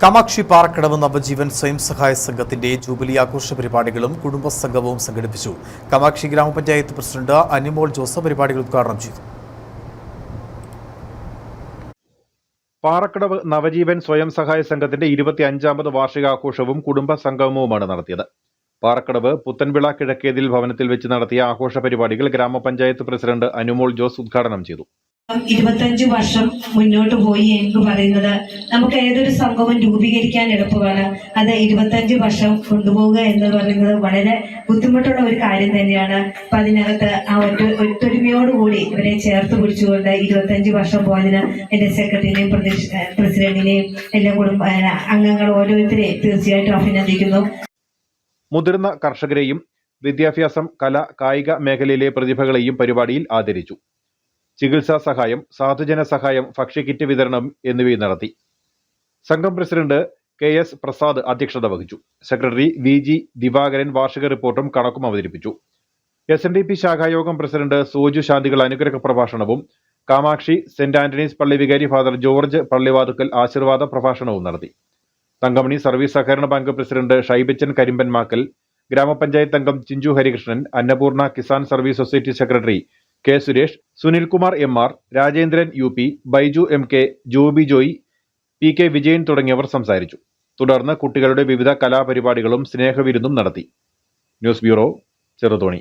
കാമാക്ഷി പാറക്കടവ് നവജീവൻ സ്വയം സഹായ സംഘത്തിന്റെ ജൂബിലി ആഘോഷ പരിപാടികളും കുടുംബ സംഗമവും സംഘടിപ്പിച്ചു. കമാക്ഷി ഗ്രാമപഞ്ചായത്ത് പ്രസിഡന്റ് അനിമോൾ ജോസഫ് പരിപാടികൾ ഉദ്ഘാടനം ചെയ്തു. പാറക്കടവ് നവജീവൻ സ്വയം സഹായ സംഘത്തിന്റെ ഇരുപത്തി അഞ്ചാമത് വാർഷികാഘോഷവും കുടുംബ സംഗമവുമാണ് നടത്തിയത്. പാറക്കടവ് പുത്തൻവിള കിഴക്കേതിൽ ഭവനത്തിൽ വെച്ച് നടത്തിയ ആഘോഷ പരിപാടികൾ ഗ്രാമപഞ്ചായത്ത് പ്രസിഡന്റ് അനുമോൾ ജോസ് ഉദ്ഘാടനം ചെയ്തു. ഇരുപത്തഞ്ച് വർഷം മുന്നോട്ട് പോയി എന്ന് പറയുന്നത് നമുക്ക് ഏതൊരു സംഭവം രൂപീകരിക്കാൻ എളുപ്പമാണ്. അത് ഇരുപത്തഞ്ച് വർഷം കൊണ്ടുപോവുക എന്ന് പറയുന്നത് വളരെ ബുദ്ധിമുട്ടുള്ള ഒരു കാര്യം തന്നെയാണ്. അപ്പൊ അതിനകത്ത് ആ ഒറ്റ ഒത്തൊരുമയോടുകൂടി ഇവരെ ചേർത്ത് പിടിച്ചുകൊണ്ട് ഇരുപത്തഞ്ച് വർഷം പോയതിന് എന്റെ സെക്രട്ടറിനെയും പ്രദേശ- പ്രസിഡന്റിനെയും എല്ലാ കുടുംബ അംഗങ്ങൾ ഓരോരുത്തരെയും തീർച്ചയായിട്ടും അഭിനന്ദിക്കുന്നു. മുതിർന്ന കർഷകരെയും വിദ്യാഭ്യാസം കല കായിക മേഖലയിലെ പ്രതിഭകളെയും പരിപാടിയിൽ ആദരിച്ചു. ചികിത്സാ സഹായം സാധുജന സഹായം ഭക്ഷ്യക്കിറ്റ് വിതരണം എന്നിവയും നടത്തി. സംഘം പ്രസിഡന്റ് കെ എസ് പ്രസാദ് അധ്യക്ഷത വഹിച്ചു. സെക്രട്ടറി വി ജി ദിവാകരൻ വാർഷിക റിപ്പോർട്ടും കണക്കും അവതരിപ്പിച്ചു. എസ് എൻ ഡി പി ശാഖായോഗം പ്രസിഡന്റ് സോജു ശാന്തികൾ അനുഗ്രഹ പ്രഭാഷണവും കാമാക്ഷി സെന്റ് ആന്റണീസ് പള്ളി വികാരി ഫാദർ ജോർജ് പള്ളിവാതുക്കൽ ആശീർവാദ പ്രഭാഷണവും നടത്തി. തങ്കമണി സർവീസ് സഹകരണ ബാങ്ക് പ്രസിഡന്റ് ഷൈബച്ചൻ കരിമ്പൻമാക്കൽ ഗ്രാമപഞ്ചായത്ത് അംഗം Chinchu Harikrishnan Annapoorna Kisan service society secretary K Suresh Sunilkumar M R Rajendran U P Baiju M K Joby Joy P K Vijayan തുടങ്ങിയവർ സംസാരിച്ചു. തുടർന്ന് കുട്ടികളുടെ വിവിധ കലാപരിപാടികളും സ്നേഹവിരുന്നും നടത്തി. News bureau Cheruthoni.